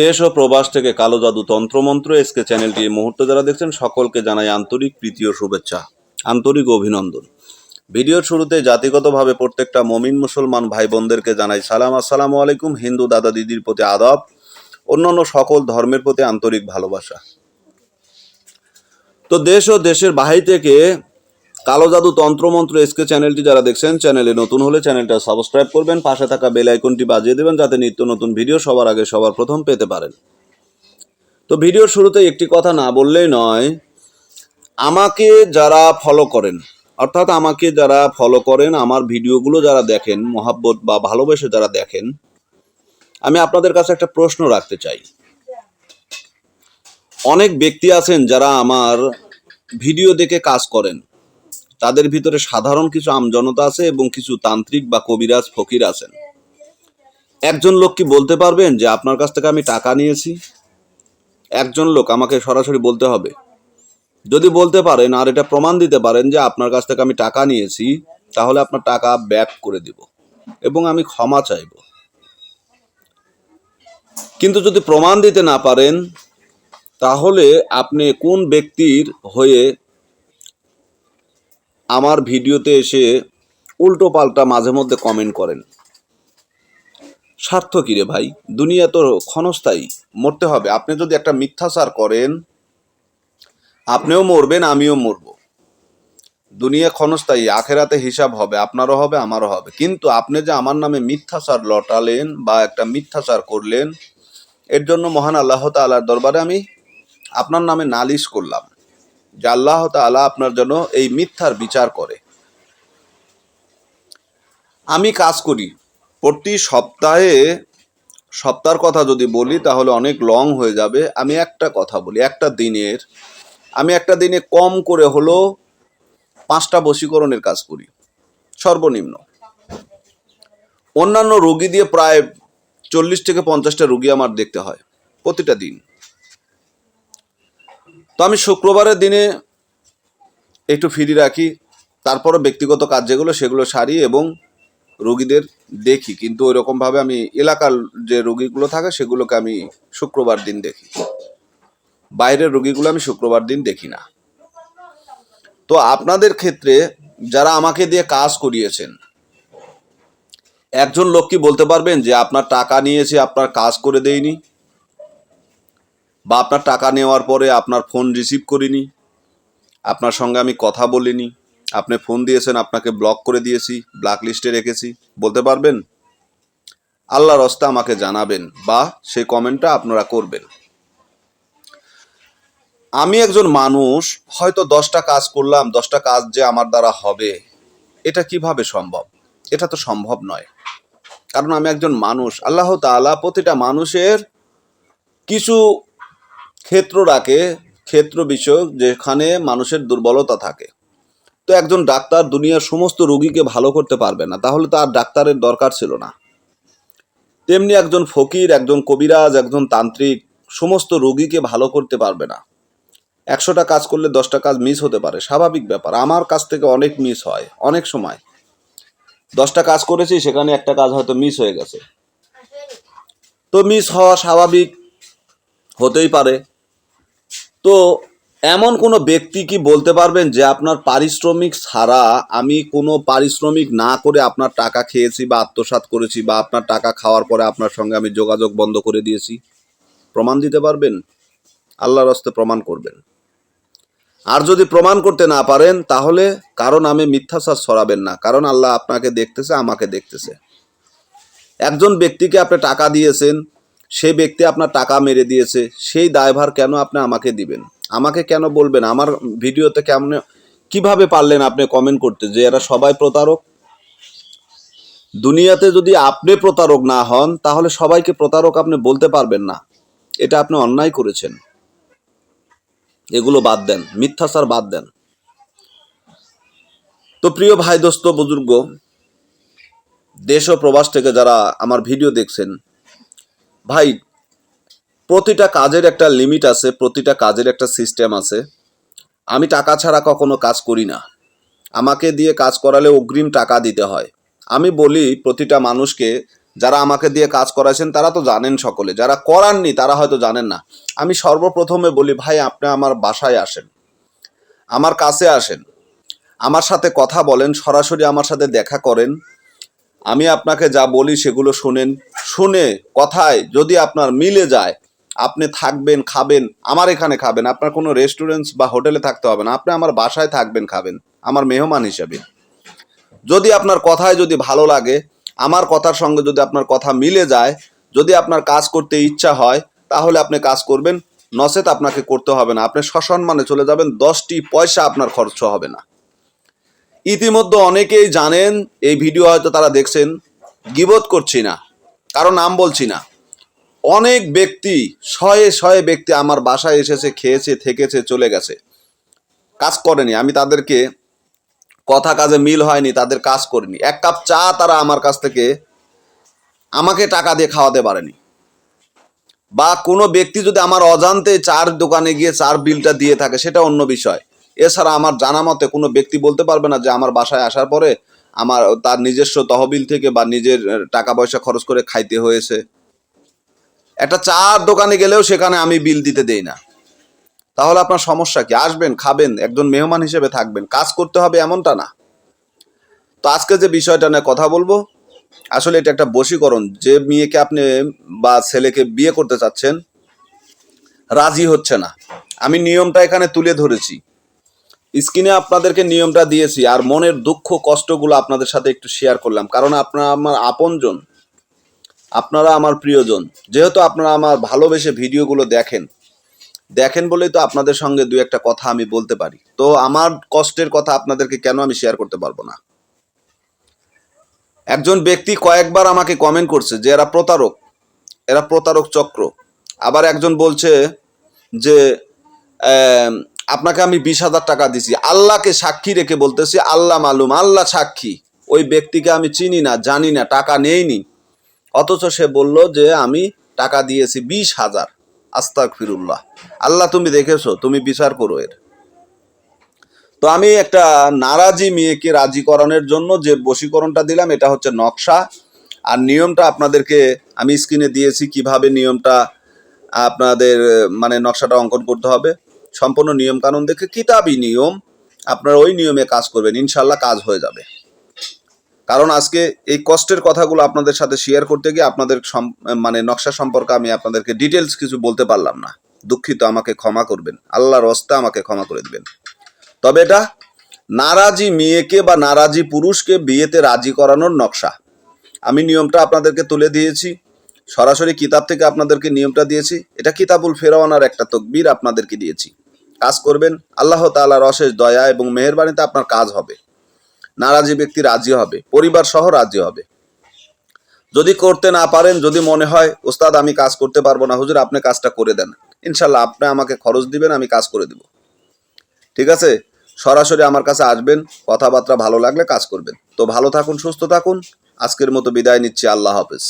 দেশ ও প্রবাস থেকে কালো জাদু তন্ত্রমন্ত্র এসকে চ্যানেলটি এই মুহূর্তে যারা দেখছেন, সকলকে জানাই আন্তরিক প্রীতি ও শুভেচ্ছা। আন্তরিক অভিনন্দন। ভিডিওর শুরুতে জাতিগতভাবে প্রত্যেকটা মমিন মুসলমান ভাই বোনদেরকে জানাই সালাম। আসসালামু আলাইকুম, হিন্দু দাদা দিদির প্রতি আদব, অন্যান্য সকল ধর্মের প্রতি আন্তরিক ভালোবাসা। তো দেশ ও দেশের বাহির থেকে কালো জাদু তন্ত্রমন্ত্র এসকে চ্যানেলটি যারা দেখছেন, চ্যানেলে নতুন হলে চ্যানেলটা সাবস্ক্রাইব করবেন, পাশে থাকা বেল আইকনটি বাজিয়ে দেবেন যাতে নিত্য নতুন ভিডিও সবার আগে সবার প্রথম পেতে পারেন। তো ভিডিওর শুরুতে একটি কথা না বললেই নয়, আমাকে যারা ফলো করেন, অর্থাৎ আমাকে যারা ফলো করেন, আমার ভিডিওগুলো যারা দেখেন, মহাব্বত বা ভালোবেসে যারা দেখেন, আমি আপনাদের কাছে একটা প্রশ্ন রাখতে চাই। অনেক ব্যক্তি আছেন যারা আমার ভিডিও দেখে কাজ করেন তাদের ভিতরে সাধারণ কিছু আমজনতা আছে এবং কিছু তান্ত্রিক বা কবিরাজ ফকির আছেন। একজন লোক কি বলতে পারবেন যে, আপনার কাছ থেকে আমি টাকা নিয়েছি একজন লোক, আমাকে সরাসরি বলতে হবে যদি বলতে পারেন, আর এটা প্রমাণ দিতে পারেন যে, আপনার কাছ থেকে আমি টাকা নিয়েছি, তাহলে আপনার টাকা ব্যাক করে দিব এবং আমি ক্ষমা চাইব কিন্তু যদি প্রমাণ দিতে না পারেন, তাহলে আপনি কোন ব্যক্তির হয়ে আমার ভিডিওতে এসে উল্টো পাল্টা মাঝে মধ্যে কমেন্ট করেন। স্বার্থ কি রে ভাই? দুনিয়া তো ক্ষণস্থায়ী, মরতে হবে। আপনি যদি একটা মিথ্যাচার করেন, আপনিও মরবেন, আমিও মরব। দুনিয়া ক্ষণস্থায়ী, আখেরাতে হিসাব হবে, আপনারও হবে, আমারও হবে। কিন্তু আপনি যে আমার নামে মিথ্যাচার লটালেন বা একটা মিথ্যাচার করলেন, এর জন্য মহান আল্লাহ তাআলার দরবারে আমি আপনার নামে নালিশ করলাম। যে আল্লাহ তাআলা আপনার জন্য এই মিথ্যার বিচার করে। আমি কাজ করি। প্রতি সপ্তাহে, সপ্তাহের কথা যদি বলি, তাহলে অনেক লং হয়ে যাবে। আমি একটা কথা বলি, একটা দিনের, আমি একটা দিনে কম করে হলো পাঁচটা বশীকরণের কাজ করি। সর্বনিম্ন। অন্যান্য রোগী দিয়ে প্রায় চল্লিশ থেকে পঞ্চাশটা রুগী আমার দেখতে হয় প্রতিটা দিন। তো আমি শুক্রবারের দিনে একটু ফ্রি রাখি তারপরে ব্যক্তিগত কাজ যেগুলো সেগুলো সারি এবং রোগীদের দেখি। কিন্তু ওই রকমভাবে আমি এলাকার যে রোগীগুলো থাকে সেগুলোকে আমি শুক্রবার দিন দেখি। বাইরের রোগীগুলো আমি শুক্রবার দিন দেখি না। তো আপনাদের ক্ষেত্রে যারা আমাকে দিয়ে কাজ করিয়েছেন, একজন লোক কি বলতে পারবেন যে আপনার টাকা নিয়েছে, আপনার কাজ করে দেয়নি? বা আপনার টাকা নেওয়ার পরে আপনার ফোন রিসিভ করিনি, আপনার সঙ্গে আমি কথা বলিনি, আপনি ফোন দিয়েছেন, আপনাকে ব্লক করে দিয়েছি ব্ল্যাক লিস্টে রেখেছি, বলতে পারবেন? আল্লাহর রস্তা আমাকে জানাবেন বা সেই কমেন্টটা আপনারা করবেন। আমি একজন মানুষ, হয়তো দশটা কাজ করলাম, দশটা কাজ যে আমার দ্বারা হবে, এটা কীভাবে সম্ভব? এটা তো সম্ভব নয়। কারণ আমি একজন মানুষ, আল্লাহ তাআলা প্রতিটা মানুষের কিছু ক্ষেত্র রাখে, ক্ষেত্র বিষয়ক, যেখানে মানুষের দুর্বলতা থাকে। তো একজন ডাক্তার দুনিয়ার সমস্ত রোগীকে ভালো করতে পারবে না, তাহলে তো আর ডাক্তারের দরকার ছিল না। তেমনি একজন ফকির, একজন কবিরাজ, একজন তান্ত্রিক, সমস্ত রোগীকে ভালো করতে পারবে না। একশোটা কাজ করলে দশটা কাজ মিস হতে পারে, স্বাভাবিক ব্যাপার। আমার কাছ থেকে অনেক মিস হয়, অনেক সময়। দশটা কাজ করেছি, সেখানে একটা কাজ হয়তো মিস হয়ে গেছে। তো মিস হওয়া স্বাভাবিক হতেই পারে। তো এমন কোনো ব্যক্তি কি বলতে পারবেন যে আপনার পারিশ্রমিক ছাড়া আমি কোনো পারিশ্রমিক না করে আপনার টাকা খেয়েছি বা আত্মসাৎ করেছি বা আপনার টাকা খাওয়ার পরে আপনার সঙ্গে আমি যোগাযোগ বন্ধ করে দিয়েছি? প্রমাণ দিতে পারবেন? আল্লাহর হস্তে প্রমাণ করবেন। আর যদি প্রমাণ করতে না পারেন, তাহলে কারণ আমি মিথ্যাচার ছড়াবেন না। কারণ আল্লাহ আপনাকে দেখতেছে, আমাকে দেখতেছে। একজন ব্যক্তিকে আপনি টাকা দিয়েছেন সেই ব্যক্তি আপনার টাকা মেরে দিয়েছে, সেই দায়ভার কেন আপনি আমাকে দিবেন? আমাকে কেন বলবেন? আমার ভিডিওতে কেমন, কীভাবে পারলেন আপনি কমেন্ট করতে যে এরা সবাই প্রতারক? দুনিয়াতে যদি আপনি প্রতারক না হন, তাহলে সবাইকে প্রতারক আপনি বলতে পারবেন না। এটা আপনি অন্যায় করেছেন। এগুলো বাদ দেন, মিথ্যাচার বাদ দেন। তো প্রিয় ভাই দোস্ত, বুজুর্গ, দেশ ও প্রবাস থেকে যারা আমার ভিডিও দেখছেন ভাই, প্রতিটা কাজের একটা লিমিট আছে, প্রতিটা কাজের একটা সিস্টেম আছে। আমি টাকা ছাড়া কখনো কাজ করি না। আমাকে দিয়ে কাজ করালে অগ্রিম টাকা দিতে হয়। আমি বলি, প্রতিটা মানুষকে যারা আমাকে দিয়ে কাজ করাছেন তারা তো জানেন সকলে। যারা করাননি, তারা হয়তো জানেন না। আমি সর্বপ্রথমে বলি, ভাই, আপনি আমার বাসায় আসেন। আমার কাছে আসেন। আমার সাথে কথা বলেন, সরাসরি আমার সাথে দেখা করেন। আমি আপনাকে যা বলি সেগুলো শোনেন। শুনে, কথায় যদি আপনার মিলে যায়, আপনি থাকবেন, খাবেন, আমার এখানে খাবেন, আপনার কোনো রেস্টুরেন্টস বা হোটেলে থাকতে হবে না, আপনি আমার বাসায় থাকবেন, খাবেন, আমার মেহমান হিসেবে। যদি আপনার কথায় যদি ভালো লাগে, আমার কথার সঙ্গে যদি আপনার কথা মিলে যায়, যদি আপনার কাজ করতে ইচ্ছা হয়, তাহলে আপনি কাজ করবেন, নচেত আপনাকে করতে হবে না, আপনি সসম্মানে চলে যাবেন, দশটি পয়সা আপনার খরচ হবে না। ইতিমধ্যে অনেকেই জানেন, এই ভিডিও হয়তো তারা দেখছেন, গিবোধ করছি না, কারও নাম বলছি না। অনেক ব্যক্তি, শয়ে শয়ে ব্যক্তি আমার বাসায় এসেছে, খেয়েছে, থেকেছে, চলে গেছে। কাজ করেনি, আমি তাদেরকে কথা কাজে মিল হয়নি, তাদের কাজ করিনি। এক কাপ চা তারা আমার কাছ থেকে আমাকে টাকা দিয়ে খাওয়াতে পারেনি। বা কোনো ব্যক্তি যদি আমার অজান্তে চার দোকানে গিয়ে চার বিলটা দিয়ে থাকে, সেটা অন্য বিষয়। এছাড়া আমার জানা মতে কোনো ব্যক্তি বলতে পারবে না যে আমার বাসায় আসার পরে আমার তার নিজস্ব তহবিল থেকে বা নিজের টাকা পয়সা খরচ করে খাইতে হয়েছে। একটা চার দোকানে গেলেও সেখানে আমি বিল দিতে দেই না। তাহলে আপনার সমস্যা কি? আসবেন, খাবেন, একজন মেহমান হিসেবে থাকবেন। কাজ করতে হবে এমনটা না। তো আজকে যে বিষয়টা নিয়ে কথা বলব, আসলে এটা একটা বশীকরণ। যে মেয়েকে আপনি বা ছেলেকে বিয়ে করতে চাচ্ছেন, রাজি হচ্ছে না। আমি নিয়মটা এখানে তুলে ধরেছি। স্ক্রিনে আপনাদেরকে নিয়মটা দিয়েছি আর মনের দুঃখ, কষ্টগুলো আপনাদের সাথে একটু শেয়ার করলাম। কারণ আপনারা আমার আপনজন, আপনারা আমার প্রিয়জন। যেহেতু আপনারা আমার ভালোবেসে ভিডিওগুলো দেখেন দেখেন বলেই তো আপনাদের সঙ্গে দু একটা কথা আমি বলতে পারি। তো আমার কষ্টের কথা আপনাদেরকে কেন আমি শেয়ার করতে পারব না? একজন ব্যক্তি কয়েকবার আমাকে কমেন্ট করছে যে, এরা প্রতারক এরা প্রতারক চক্র। আবার একজন বলছে যে আপনাকে আমি বিশ হাজার টাকা দিছি। আল্লাহকে সাক্ষী রেখে বলতেছি, আল্লাহ মালুম, আল্লাহ সাক্ষী। ওই ব্যক্তিকে আমি চিনি না, জানি না, টাকা নেইনি। অথচ সে বলল যে, আমি টাকা দিয়েছি বিশ হাজার। আস্তাক ফিরুল্লাহ আল্লাহ, তুমি দেখেছ, তুমি বিচার করো এর। তো আমি একটা নারাজি মেয়েকে রাজি করানোর জন্য যে বশীকরণটা দিলাম, এটা হচ্ছে নকশা। আর নিয়মটা আপনাদেরকে আমি স্ক্রিনে দিয়েছি কীভাবে নিয়মটা আপনাদের মানে নকশাটা অঙ্কন করতে হবে। সম্পূর্ণ নিয়ম কানুন দেখে কিতাবই নিয়ম, আপনারা ওই নিয়মে কাজ করবেন ইনশাল্লাহ কাজ হয়ে যাবে। কারণ আজকে এই কষ্টের কথাগুলো আপনাদের সাথে শেয়ার করতে গিয়ে আপনাদের মানে নকশা সম্পর্কে আমি আপনাদেরকে ডিটেলস কিছু বলতে পারলাম না। দুঃখিত, আমাকে ক্ষমা করবেন। আল্লাহর রস্তে আমাকে ক্ষমা করে দিবেন। তবে এটা নারাজি মেয়েকে বা নারাজি পুরুষকে বিয়েতে রাজি করানোর নকশা। আমি নিয়মটা আপনাদেরকে তুলে দিয়েছি। সরাসরি কিতাব থেকে আপনাদেরকে নিয়মটা দিয়েছি। এটা কিতাবুল ফেরাওয়ানার একটা তকবির আপনাদেরকে দিয়েছি। কাজ করবেন, আল্লাহ তাআলার অশেষ দয়া এবং মেহেরবানিতে আপনার কাজ হবে। নারাজি ব্যক্তি রাজি হবে, পরিবার সহ রাজি হবে। যদি করতে না পারেন, যদি মনে হয়, ওস্তাদ, আমি কাজ করতে পারব না, হুজুর, আপনি কাজটা করে দেন। ইনশাল্লাহ আপনি আমাকে খরচ দিবেন, আমি কাজ করে দেব। ঠিক আছে? সরাসরি আমার কাছে আসবেন, কথাবার্তা ভালো লাগলে কাজ করবেন। তো ভালো থাকুন, সুস্থ থাকুন। আজকের মতো বিদায় নিচ্ছি, আল্লাহ হাফেজ।